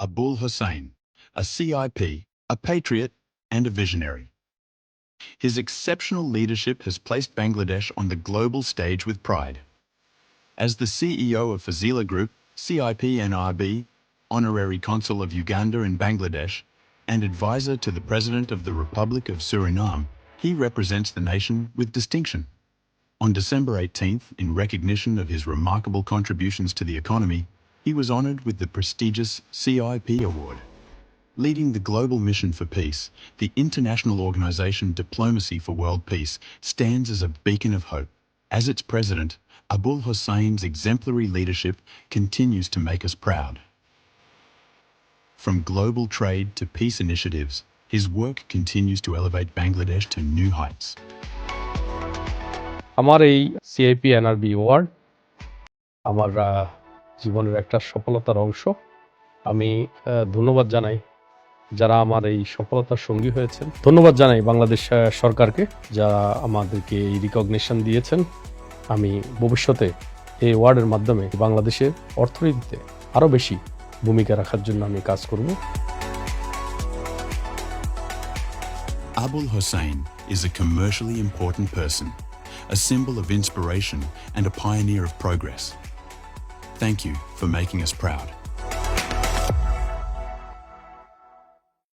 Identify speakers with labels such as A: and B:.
A: Abul Hussain, a CIP, a patriot, and a visionary. His exceptional leadership has placed Bangladesh on the global stage with pride. As the CEO of Fazila Group, CIP NRB, Honorary Consul of Uganda in Bangladesh, and advisor to the President of the Republic of Suriname, he represents the nation with distinction. On December 18th, in recognition of his remarkable contributions to the economy, he was honored with the prestigious CIP Award. Leading the global mission for peace, the international organization Diplomacy for World Peace stands as a beacon of hope. As its president, Abul Hussain's exemplary leadership continues to make us proud. From global trade to peace initiatives, his work continues to elevate Bangladesh to new heights.
B: আমার এই CIP NRB word আমার আহ, জীবনের একটা সফলতার অংশ। আমি ধন্যবাদ জানাই যারা আমার এই সফলতার সঙ্গী হয়েছেন। ধন্যবাদ জানাই বাংলাদেশ সরকারকে যারা আমাদেরকে এই রিকগনিশন দিয়েছেন। আমি ভবিষ্যতে এই ওয়ার্ডের মাধ্যমে বাংলাদেশের অর্থনীতিতে আরও বেশি ভূমিকা রাখার জন্য আমি কাজ করব।
A: Abul Hussain is a commercially important person, a symbol of inspiration and a pioneer of progress. Thank you for making us proud.